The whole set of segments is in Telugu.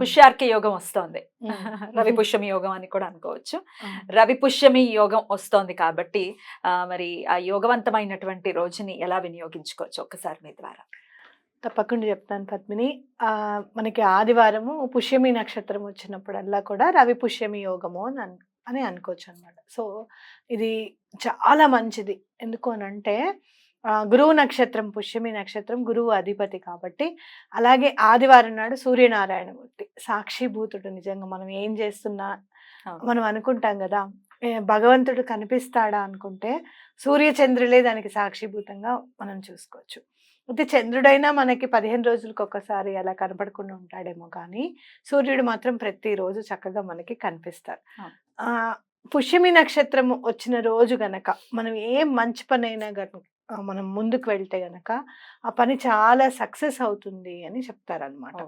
పుష్యార్క యోగం వస్తోంది. రవి పుష్యమి యోగం అని కూడా అనుకోవచ్చు. రవి పుష్యమి యోగం వస్తోంది కాబట్టి మరి ఆ యోగవంతమైనటువంటి రోజుని ఎలా వినియోగించుకోవచ్చు ఒక్కసారి మీ ద్వారా? తప్పకుండా చెప్తాను పద్మిని. మనకి ఆదివారము పుష్యమి నక్షత్రం వచ్చినప్పుడల్లా కూడా రవి పుష్యమి యోగము అని అన్- అని అనుకోవచ్చు అనమాట సో ఇది చాలా మంచిది. ఎందుకు అని అంటే గురువు నక్షత్రం పుష్యమి నక్షత్రం గురువు అధిపతి కాబట్టి అలాగే ఆదివారం నాడు సూర్యనారాయణమూర్తి సాక్షిభూతుడు నిజంగా మనం ఏం చేస్తున్నా. మనం అనుకుంటాం కదా భగవంతుడు కనిపిస్తాడా అనుకుంటే సూర్య చంద్రులే దానికి సాక్షిభూతంగా మనం చూసుకోవచ్చు. అయితే చంద్రుడైనా మనకి పదిహేను రోజులకు ఒక్కసారి అలా కనపడకుండా ఉంటాడేమో కానీ సూర్యుడు మాత్రం ప్రతిరోజు చక్కగా మనకి కనిపిస్తారు పుష్యమి నక్షత్రం వచ్చిన రోజు గనక మనం ఏ మంచి పని అయినా గనక ఆ, మనం ముందుకు వెళ్తే గనక ఆ పని చాలా సక్సెస్ అవుతుంది అని చెప్తారనమాట.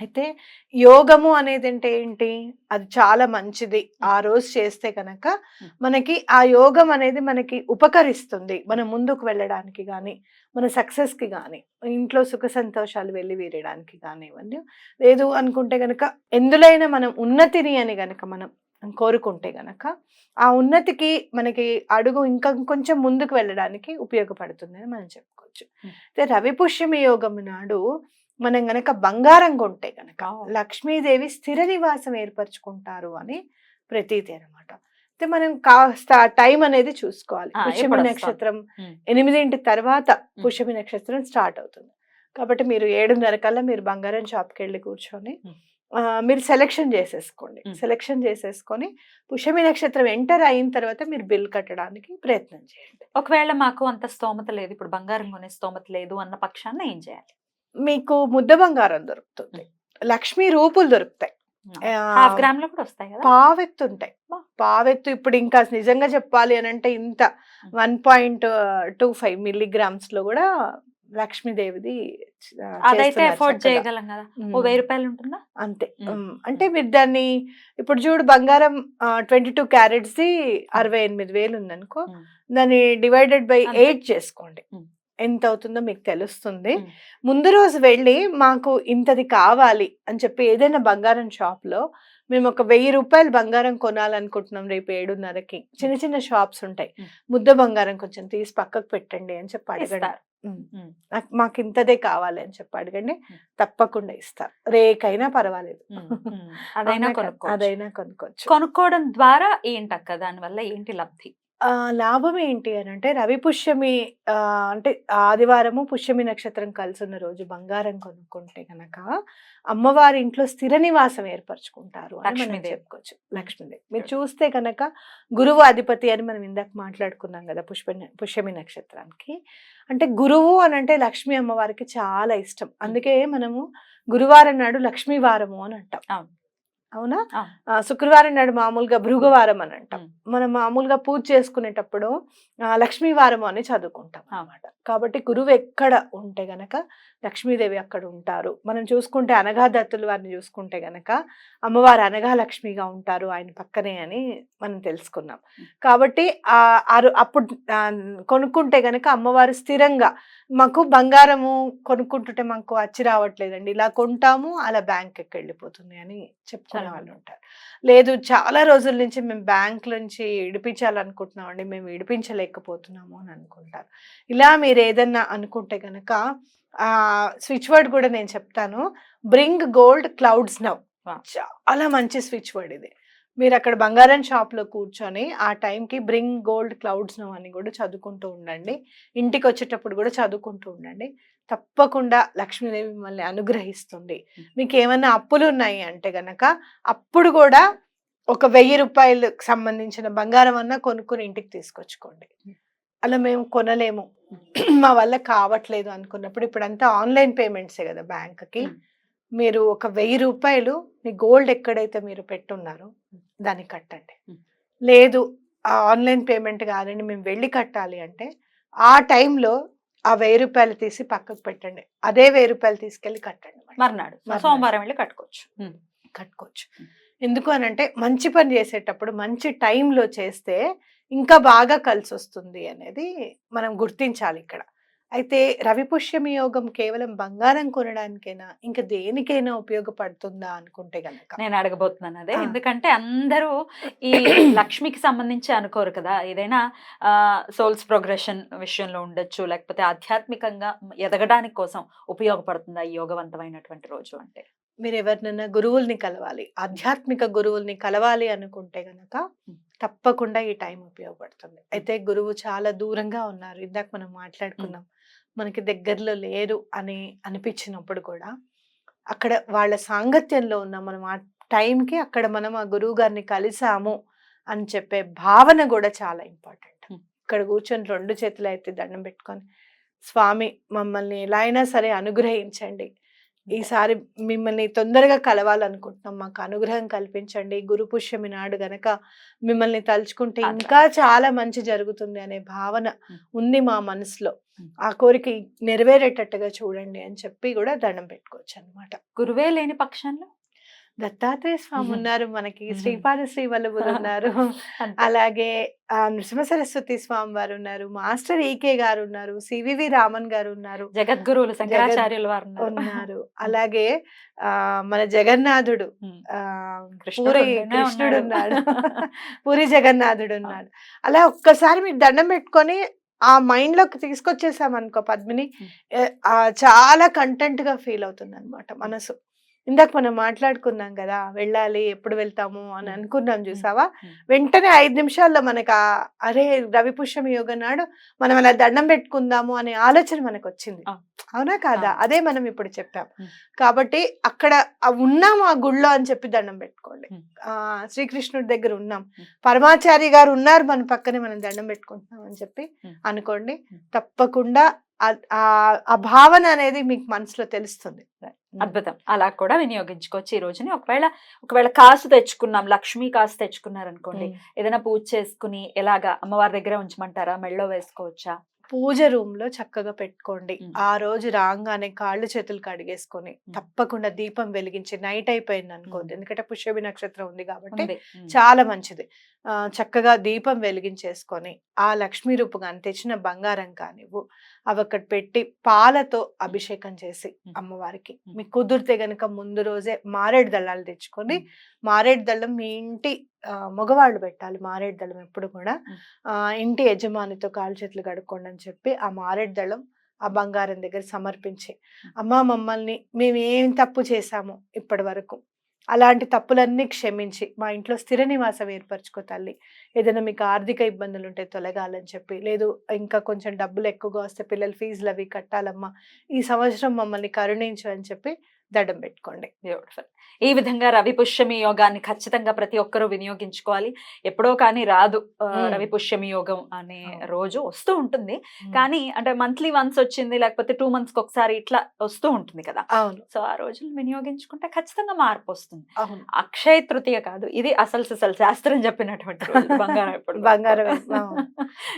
అయితే యోగము అనేది అంటే ఏంటి? అది చాలా మంచిది. ఆ రోజు చేస్తే కనుక. మనకి ఆ యోగం అనేది మనకి ఉపకరిస్తుంది. మనం ముందుకు వెళ్ళడానికి కానీ మన సక్సెస్కి కానీ ఇంట్లో సుఖ సంతోషాలు వెళ్ళి వీరడానికి కానివ్వండి. లేదు అనుకుంటే కనుక ఎందులైనా మనం ఉన్నతిని అని గనక మనం కోరుకుంటే గనక ఆ ఉన్నతికి మనకి అడుగు ఇంకా కొంచెం ముందుకు వెళ్ళడానికి ఉపయోగపడుతుంది అని మనం చెప్పుకోవచ్చు. అయితే రవి పుష్యమి యోగం నాడు మనం గనక బంగారం కొంటే గనక. లక్ష్మీదేవి స్థిర నివాసం ఏర్పరచుకుంటారు అని ప్రతీతి అనమాట అయితే మనం కాస్త టైం అనేది చూసుకోవాలి పుష్యమి? నక్షత్రం. ఎనిమిదింటి తర్వాత పుష్యమి నక్షత్రం స్టార్ట్ అవుతుంది కాబట్టి మీరు ఏడున్నర కల్లా మీరు బంగారం షాప్కి వెళ్ళి కూర్చొని మీరు సెలెక్షన్ చేసేసుకోండి. సెలెక్షన్ చేసేసుకొని పుష్యమి నక్షత్రం ఎంటర్ అయిన తర్వాత మీరు బిల్ కట్టడానికి ప్రయత్నం చేయండి. ఒకవేళ మాకు అంత స్తోమత లేదు ఇప్పుడు బంగారం కొనే స్తోమత లేదు అన్న పక్షాన ఏం చేయాలి? మీకు ముద్ద బంగారం దొరుకుతుంది. లక్ష్మీ రూపులు దొరుకుతాయి. హాఫ్ గ్రామ్లో కూడా వస్తాయి కదా? పావెత్తు ఉంటాయి. పావెత్తు ఇప్పుడు ఇంకా నిజంగా చెప్పాలి అని అంటే ఇంత వన్ పాయింట్ టూ ఫైవ్ మిల్లీగ్రామ్స్లో కూడా లక్ష్మీదేవిది అదైతే చక్కగా. చేయగలం కదా ఓ. వెయ్యి రూపాయలు ఉంటుందా అంతే అంటే మీరు దాన్ని ఇప్పుడు చూడు బంగారం ట్వంటీ టూ క్యారెట్స్ ది అరవై ఎనిమిది వేలు ఉందనుకో. దాన్ని డివైడెడ్ బై. ఎయిట్ చేసుకోండి. ఎంత అవుతుందో మీకు తెలుస్తుంది. ముందు రోజు వెళ్ళి మాకు ఇంతది కావాలి అని చెప్పి ఏదైనా బంగారం షాప్లో మేము ఒక వెయ్యి రూపాయలు బంగారం కొనాలనుకుంటున్నాం రేపు ఏడున్నరకి. చిన్న చిన్న షాప్స్ ఉంటాయి. ముద్ద బంగారం కొంచెం తీసి పక్కకు పెట్టండి అని చెప్పి అడగండి. మాకు ఇంతదే కావాలి అని చెప్పి అడగండి. తప్పకుండా ఇస్తారు రేకైనా పర్వాలేదు. అదైనా? కొనుక్కోవచ్చు. అదైనా కొనుక్కోవచ్చు. కొనుక్కోవడం ద్వారా ఏంటక్క? దానివల్ల ఏంటి లబ్ధి? లాభం ఏంటి అని అంటే రవి పుష్యమి అంటే ఆదివారము పుష్యమి నక్షత్రం కలిసి ఉన్న రోజు బంగారం కొనుక్కుంటే గనక అమ్మవారి ఇంట్లో స్థిర నివాసం ఏర్పరచుకుంటారు అని మనం. చెప్పుకోవచ్చు. లక్ష్మీదేవి. మీరు చూస్తే కనుక గురువు అధిపతి అని మనం ఇందాక మాట్లాడుకున్నాం కదా పుష్ప పుష్యమి నక్షత్రానికి. అంటే గురువు అని అంటే లక్ష్మీ అమ్మవారికి చాలా ఇష్టం. అందుకే మనము గురువారం నాడు లక్ష్మీ వారము అని అంటాం. అవును. శుక్రవారం నాడు మామూలుగా భృగువారం అని అంటాం. మనం మామూలుగా పూజ చేసుకునేటప్పుడు లక్ష్మీవారం అని చదువుకుంటాం అన్నమాట. కాబట్టి గురువు ఎక్కడ ఉంటే గనక లక్ష్మీదేవి అక్కడ ఉంటారు. మనం చూసుకుంటే అనగా దత్తులు వారిని చూసుకుంటే గనక అమ్మవారు అనగా లక్ష్మిగా ఉంటారు ఆయన పక్కనే అని మనం తెలుసుకున్నాం. కాబట్టి అప్పుడు కొనుక్కుంటే గనక అమ్మవారు స్థిరంగా మాకు బంగారము కొనుక్కుంటుంటే మాకు వచ్చి రావట్లేదండి ఇలా కొంటాము అలా బ్యాంక్కి వెళ్ళిపోతుంది అని చెప్పుకునే చాలా వాళ్ళు ఉంటారు. లేదు చాలా రోజుల నుంచి మేము బ్యాంక్ నుంచి ఇడిపించాలనుకుంటున్నామండి. మేము ఇడిపించలేకపోతున్నాము అని అనుకుంటారు. ఇలా మీరు ఏదన్నా అనుకుంటే కనుక ఆ స్విచ్ వర్డ్ కూడా నేను చెప్తాను. Bring gold clouds now. చాలా మంచి స్విచ్ వర్డ్ ఇది. మీరు అక్కడ బంగారం షాప్లో కూర్చొని ఆ టైంకి బ్రింగ్ గోల్డ్ క్లౌడ్స్ అని కూడా చదువుకుంటూ ఉండండి. ఇంటికి వచ్చేటప్పుడు కూడా చదువుకుంటూ ఉండండి. తప్పకుండా లక్ష్మీదేవి మిమ్మల్ని అనుగ్రహిస్తుంది. మీకు ఏమైనా అప్పులు ఉన్నాయి అంటే గనక అప్పుడు కూడా ఒక వెయ్యి రూపాయలకు సంబంధించిన బంగారం అన్నా కొనుక్కుని ఇంటికి తీసుకొచ్చుకోండి. అలా మేము కొనలేము. మా వల్ల కావట్లేదు అనుకున్నప్పుడు ఇప్పుడు అంతా ఆన్లైన్ పేమెంట్సే కదా బ్యాంక్కి. మీరు ఒక వెయ్యి రూపాయలు మీ గోల్డ్ ఎక్కడైతే మీరు పెట్టున్నారో దాన్ని కట్టండి. లేదు ఆ ఆన్లైన్ పేమెంట్ కాదండి మేము వెళ్ళి కట్టాలి అంటే ఆ టైంలో ఆ వెయ్యి రూపాయలు తీసి పక్కకు పెట్టండి అదే వెయ్యి రూపాయలు తీసుకెళ్ళి కట్టండి. మర్నాడు. సోమవారం వెళ్ళి కట్టుకోవచ్చు. కట్టుకోవచ్చు ఎందుకు అని అంటే మంచి పని చేసేటప్పుడు మంచి టైంలో చేస్తే ఇంకా బాగా కలిసి వస్తుంది అనేది మనం గుర్తించాలి ఇక్కడ అయితే రవి పుష్యమి యోగం కేవలం బంగారం కొనడానికైనా? ఇంకా దేనికైనా ఉపయోగపడుతుందా అనుకుంటే గనక? నేను అడగబోతున్నాను అదే. ఎందుకంటే అందరూ ఈ లక్ష్మికి సంబంధించి అనుకోరు కదా. ఏదైనా సోల్స్ ప్రోగ్రెషన్ విషయంలో ఉండొచ్చు లేకపోతే ఆధ్యాత్మికంగా ఎదగడానికి కోసం ఉపయోగపడుతుందా ఈ యోగవంతమైనటువంటి రోజు అంటే? మీరు ఎవరినైనా గురువుల్ని కలవాలి ఆధ్యాత్మిక గురువుల్ని కలవాలి అనుకుంటే గనక. తప్పకుండా ఈ టైం ఉపయోగపడుతుంది. అయితే గురువు చాలా దూరంగా ఉన్నారు. ఇందాక మనం మాట్లాడుకున్నాం. మనకి దగ్గరలో లేరు అని అనిపించినప్పుడు కూడా అక్కడ వాళ్ళ సాంగత్యంలో ఉన్న మనం ఆ టైంకి అక్కడ మనం ఆ గురువు గారిని కలిసాము అని చెప్పే భావన కూడా చాలా ఇంపార్టెంట్. ఇక్కడ కూర్చొని రెండు చేతులు అయితే దండం పెట్టుకొని స్వామి మమ్మల్ని ఎలా అయినా సరే అనుగ్రహించండి ఈసారి మిమ్మల్ని తొందరగా కలవాలనుకుంటున్నాం మాకు అనుగ్రహం కల్పించండి గురు పుష్యమి నాడు గనక మిమ్మల్ని తలుచుకుంటే. ఇంకా చాలా మంచి జరుగుతుంది అనే భావన. ఉంది మా మనసులో. ఆ కోరిక నెరవేరేటట్టుగా చూడండి అని చెప్పి కూడా దండం పెట్టుకోవచ్చు అనమాట గురువే లేని పక్షంలో దత్తాత్రేయ స్వామి. ఉన్నారు మనకి. శ్రీపాద శ్రీ వల్లభులు ఉన్నారు. అలాగే ఆ, నృసింహ సరస్వతి స్వామి వారు ఉన్నారు మాస్టర్ ఈకే గారు ఉన్నారు సివివి రామన్ గారు ఉన్నారు జగద్గురువులు శంకరాచార్యులు వారు ఉన్నారు. అలాగే ఆ మన జగన్నాథుడు కృష్ణుడు పూరి ఉంటేనే కృష్ణుడు ఉన్నాడు. పూరి జగన్నాథుడు ఉన్నాడు అలా ఒక్కసారి మీరు దండం పెట్టుకొని ఆ మైండ్లోకి తీసుకొచ్చేసాం అనుకో పద్మిని చాలా కంటెంట్గా ఫీల్ అవుతుంది అనమాట మనసు ఇందాక మనం మాట్లాడుకున్నాం కదా వెళ్ళాలి ఎప్పుడు వెళ్తాము అని. అనుకున్నాం చూసావా. వెంటనే ఐదు నిమిషాల్లో మనకు అరే రవి పుష్యమి యోగ నాడు మనం అలా దండం పెట్టుకుందాము అనే ఆలోచన మనకు వచ్చింది. అవునా కాదా. అదే మనం ఇప్పుడు చెప్పాం. కాబట్టి అక్కడ ఆ ఉన్నాము ఆ గుళ్ళో అని చెప్పి దండం పెట్టుకోండి. ఆ శ్రీకృష్ణుడి దగ్గర ఉన్నాం. పరమాచారి గారు ఉన్నారు మన పక్కనే మనం దండం పెట్టుకుంటున్నాం అని చెప్పి. అనుకోండి. తప్పకుండా ఆ భావన అనేది మీకు మనసులో తెలుస్తుంది అద్భుతం. అలా కూడా వినియోగించుకోవచ్చు ఈ రోజుని. ఒకవేళ ఒకవేళ కాసు తెచ్చుకున్నాం లక్ష్మీ కాసు తెచ్చుకున్నారు అనుకోండి Hmm. ఏదైనా పూజ చేసుకుని ఎలాగా అమ్మవారి దగ్గర ఉంచమంటారా? మెళ్ళో వేసుకోవచ్చా? పూజ రూమ్లో చక్కగా పెట్టుకోండి. ఆ రోజు రాగానే కాళ్ళు చేతులు కడిగేసుకొని తప్పకుండా దీపం వెలిగించి నైట్ అయిపోయింది అనుకోండి. ఎందుకంటే పుష్యమి నక్షత్రం ఉంది కాబట్టి. చాలా మంచిది. చక్కగా దీపం వెలిగించేసుకొని ఆ లక్ష్మీ రూపు కానీ తెచ్చిన బంగారం కానివ్వు అవి అక్కడ పెట్టి పాలతో అభిషేకం చేసి. అమ్మవారికి మ్. మీకు కుదిరితే గనుక ముందు రోజే మారేడు దళాలు తెచ్చుకొని. మారేడు దళం మీ ఇంటి మగవాళ్ళు పెట్టాలి మారేడు దళం ఎప్పుడు కూడా ఇంటి యజమానితో కాలు చేతులు కడుక్కోండి అని చెప్పి ఆ మారేడు దళం ఆ బంగారం దగ్గర సమర్పించి అమ్మా మమ్మల్ని మేము ఏం తప్పు చేశాము ఇప్పటి వరకు అలాంటి తప్పులన్నీ క్షమించి మా ఇంట్లో స్థిర నివాసం ఏర్పరచుకో తల్లి. ఏదైనా మీకు ఆర్థిక ఇబ్బందులు ఉంటే తొలగాలని చెప్పి లేదు ఇంకా కొంచెం డబ్బులు ఎక్కువగా వస్తే పిల్లల ఫీజులు అవి కట్టాలమ్మా. ఈ సంవత్సరం మమ్మల్ని కరుణించు అని చెప్పి దండం పెట్టుకోండి. బ్యూటిఫుల్ ఈ విధంగా రవి పుష్యమి యోగాన్ని ఖచ్చితంగా ప్రతి ఒక్కరూ వినియోగించుకోవాలి. ఎప్పుడో కానీ రాదు. రవి పుష్యమి యోగం అనే. రోజు వస్తూ ఉంటుంది. కానీ అంటే మంత్లీ వన్స్ వచ్చింది లేకపోతే టూ మంత్స్కి ఒకసారి ఇట్లా వస్తూ ఉంటుంది కదా. సో ఆ రోజులు వినియోగించుకుంటే ఖచ్చితంగా మార్పు వస్తుంది. అక్షయ తృతీయ కాదు ఇది అసలు సిసలు శాస్త్రం చెప్పినటువంటి. బంగారం బంగారం.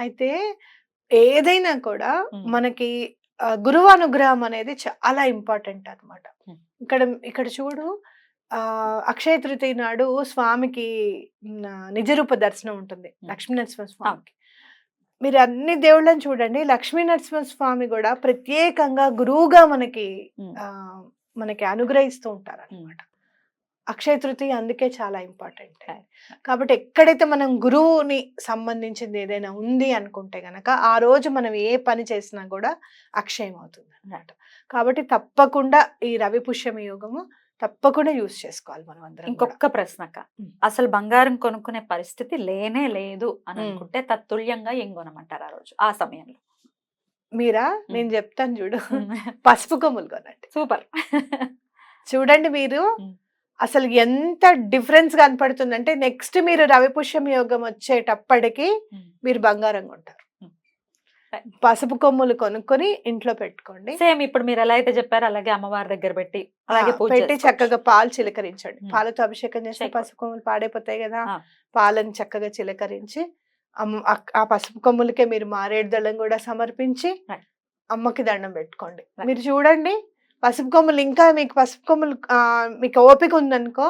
అయితే ఏదైనా కూడా. మనకి ఆ, గురువు అనుగ్రహం అనేది చాలా ఇంపార్టెంట్ అన్నమాట మ్మ్. ఇక్కడ ఇక్కడ చూడు ఆ అక్షయ తృతీయ నాడు స్వామికి నిజరూప దర్శనం ఉంటుంది మ్మ్. లక్ష్మీ నరసింహ స్వామికి మీరు అన్ని దేవుళ్ళని చూడండి లక్ష్మీ నరసింహ స్వామి కూడా ప్రత్యేకంగా గురువుగా మనకి మనకి అనుగ్రహిస్తూ ఉంటారు. అనమాట అక్షయ తృతీయ అందుకే చాలా ఇంపార్టెంట్. కాబట్టి ఎక్కడైతే మనం గురువుని సంబంధించింది ఏదైనా ఉంది అనుకుంటే గనక ఆ రోజు మనం ఏ పని చేసినా కూడా అక్షయం అవుతుంది అన్నమాట కాబట్టి తప్పకుండా ఈ రవి పుష్యమి యోగము తప్పకుండా యూస్ చేసుకోవాలి మనం అందరం. ఇంకొక ప్రశ్నక. అసలు బంగారం కొనుక్కునే పరిస్థితి లేనే లేదు అని. అనుకుంటే తత్తుల్యంగా ఏం కొనమంటారు ఆ రోజు ఆ సమయంలో? మీరా? నేను చెప్తాను చూడు. పసుపు కొమ్ములు కొనండి. సూపర్. చూడండి మీరు. అసలు ఎంత డిఫరెన్స్ కనపడుతుందంటే నెక్స్ట్ మీరు రవి పుష్యమి యోగం వచ్చేటప్పటికి. మీరు బంగారం కొంటారు మ్మ్. పసుపు కొమ్ములు కొనుక్కొని ఇంట్లో పెట్టుకోండి సేమ్ ఇప్పుడు మీరు ఎలా అయితే చెప్పారో అలాగే అమ్మవారి దగ్గర పెట్టి అలాగే పెట్టి. చక్కగా పాలు చిలకరించండి. పాలతో అభిషేకం చేస్తే. పసుపు కొమ్ములు పాడైపోతాయి కదా. పాలను చక్కగా చిలకరించి ఆ- పసుపు కొమ్ములకే మీరు మారేడు దళం కూడా సమర్పించి. అమ్మకి దండం పెట్టుకోండి. మీరు చూడండి పసుపు కొమ్ములు ఇంకా మీకు పసుపు కొమ్ములు మీకు ఓపిక ఉందనుకో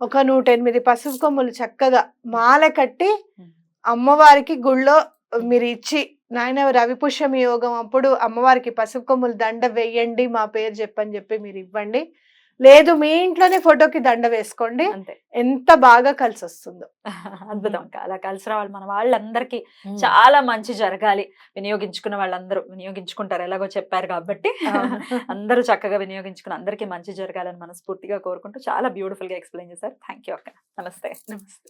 ఒక నూట ఎనిమిది పసుపు కొమ్ములు చక్కగా మాల కట్టి. అమ్మవారికి గుళ్ళో మీరు ఇచ్చి నాయన రవిపుష్యమి యోగం అప్పుడు అమ్మవారికి పసుపు కొమ్ములు దండ వేయండి మా పేరు చెప్పని చెప్పి మీరు ఇవ్వండి లేదు మీ ఇంట్లోనే ఫోటోకి దండ వేసుకోండి. ఎంత బాగా కలిసి వస్తుందో అద్భుతం. అలా కలిసి రావాలి మన వాళ్ళందరికీ చాలా మంచి జరగాలి. వినియోగించుకున్న వాళ్ళందరూ వినియోగించుకుంటారు. ఎలాగో చెప్పారు కాబట్టి. అందరూ చక్కగా వినియోగించుకుని అందరికీ మంచి జరగాలని మనస్ఫూర్తిగా కోరుకుంటూ చాలా బ్యూటిఫుల్గా ఎక్స్ప్లెయిన్ చేశారు. థ్యాంక్ యూ అక్క. నమస్తే. నమస్తే.